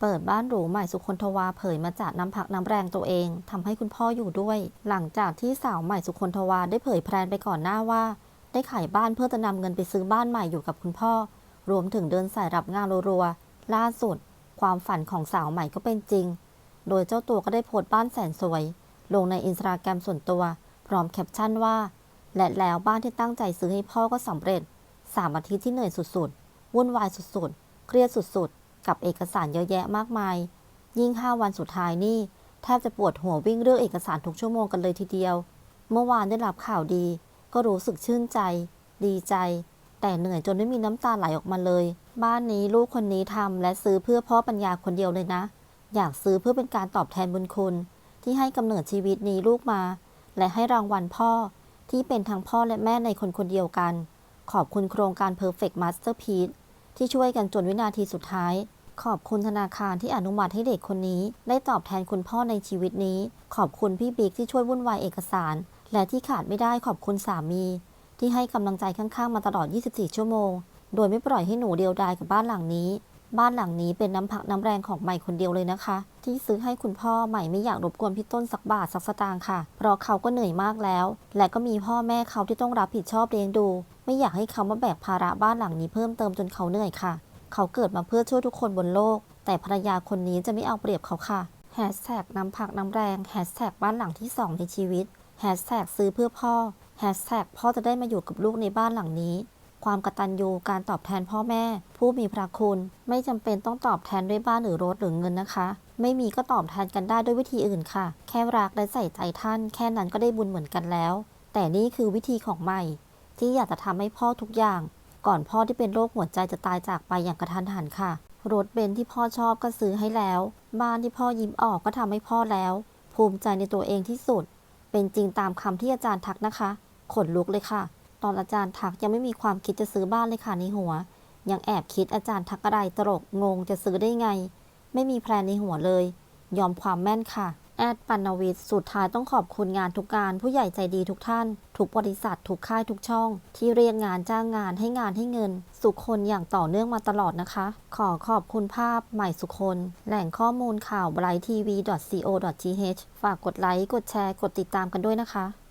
เปิดบ้านหรูใหม่สุคนทวาเผยมาจากน้ำพักน้ำแรงตัวเองทำให้คุณพ่ออยู่ด้วย หลังจากที่สาวใหม่สุคนทวาได้เผยแพลนไปก่อนหน้าว่า ได้ขายบ้านเพื่อจะนำเงินไปซื้อบ้านใหม่อยู่กับคุณพ่อ รวมถึงเดินสายรับงานรัวๆล่าสุด ความฝันของสาวใหม่ก็เป็นจริง โดยเจ้าตัวก็ได้โพสต์บ้านแสนสวย ลงในอินสตาแกรมส่วนตัว พร้อมแคปชั่นว่า และแล้วบ้านที่ตั้งใจซื้อให้พ่อก็สำเร็จสามอาทิตย์ที่เหนื่อยสุดๆวุ่นวายสุดๆเครียดสุดๆ กับเอกสารเยอะแยะมากมาย ยิ่ง5วันสุดท้ายนี่แทบจะปวดหัววิ่งเรื่องเอกสารทุกชั่วโมงกันเลยทีเดียว เมื่อวานได้รับข่าวดี ก็รู้สึกชื่นใจ ดีใจ แต่เหนื่อยจนไม่มีน้ำตาไหลออกมาเลย บ้านนี้ลูกคนนี้ทำและซื้อเพื่อพ่อปัญญาคนเดียวเลยนะ อยากซื้อเพื่อเป็นการตอบแทนบุญคุณ ที่ให้กำเนิดชีวิตนี้ลูกมา และให้รางวัลพ่อที่เป็นทั้งพ่อและแม่ในคนคนเดียวกัน ขอบคุณโครงการ Perfect Masterpiece ที่ช่วยกันจนวินาทีสุดท้าย ขอบคุณธนาคารที่อนุมัติให้เด็กคนนี้ ได้ตอบแทนคุณพ่อในชีวิตนี้ ขอบคุณพี่บิ๊กที่ช่วยวุ่นวายเอกสาร และที่ขาดไม่ได้ขอบคุณสามี ที่ให้กำลังใจข้างๆมาตลอด 24 ชั่วโมง โดยไม่ปล่อยให้หนูเดียวดายกับบ้านหลังนี้ บ้านหลังนี้เป็นน้ำพักน้ำแรงของใหม่คนเดียวเลยนะคะ ที่ซื้อให้คุณพ่อใหม่ไม่อยากรบกวนพี่ต้นสักบาทสักสตางค์ค่ะ เพราะเขาก็เหนื่อยมากแล้ว และก็มีพ่อแม่เขาที่ต้องรับผิดชอบเลี้ยงดู ไม่อยากให้เขามาแบกภาระบ้านหลังนี้เพิ่มเติมจนเขาเหนื่อยค่ะ เขาเกิดมาเพื่อช่วยทุกคนบนโลก แต่ภรรยาคนนี้จะไม่เอาเปรียบเขาค่ะแฮชแท็กน้ำพักน้ำแรงแฮชแท็กบ้านหลังที่สองในชีวิตแฮชแท็กซื้อเพื่อพ่อแฮชแท็กพ่อจะได้มาอยู่กับลูกในบ้านหลังนี้ ความกตัญญูการตอบแทนพ่อแม่ ผู้มีพระคุณ ไม่จำเป็นต้องตอบแทนด้วยบ้านหรือรถหรือเงินนะคะ ไม่มีก็ตอบแทนกันได้ด้วยวิธีอื่นค่ะ แค่รักและใส่ใจท่าน แค่นั้นก็ได้บุญเหมือนกันแล้ว แต่นี่คือวิธีของใหม่ ที่อยากจะทำให้พ่อทุกอย่าง ก่อนพ่อที่เป็นโรคหัวใจจะตายจากไปอย่างกระทันหันค่ะ รถเบนซ์ที่พ่อชอบก็ซื้อให้แล้ว บ้านที่พ่อยิ้มออกก็ทำให้พ่อแล้ว ภูมิใจในตัวเองที่สุด เป็นจริงตามคำที่อาจารย์ทักนะคะ ขนลุกเลยค่ะ ตอนอาจารย์ทักยังไม่มีความคิดจะซื้อบ้านเลยค่ะในหัว ยังแอบคิดอาจารย์ทักอะไรตลกงงจะซื้อได้ไง ไม่มีแพลนในหัวเลย ยอมความแม่นค่ะ แอดปันวิทย์สุดท้ายต้องขอบคุณงานทุกการผู้ใหญ่ใจดีทุกท่าน ทุกบริษัท ทุกค่ายทุกช่อง ที่เรียกงานจ้างงานให้งานให้เงิน สุคนอย่างต่อเนื่องมาตลอดนะคะ ขอขอบคุณภาพใหม่สุคน แหล่งข้อมูลข่าว brightv.co.th ฝากกดไลค์กดแชร์กดติดตามกันด้วยนะคะ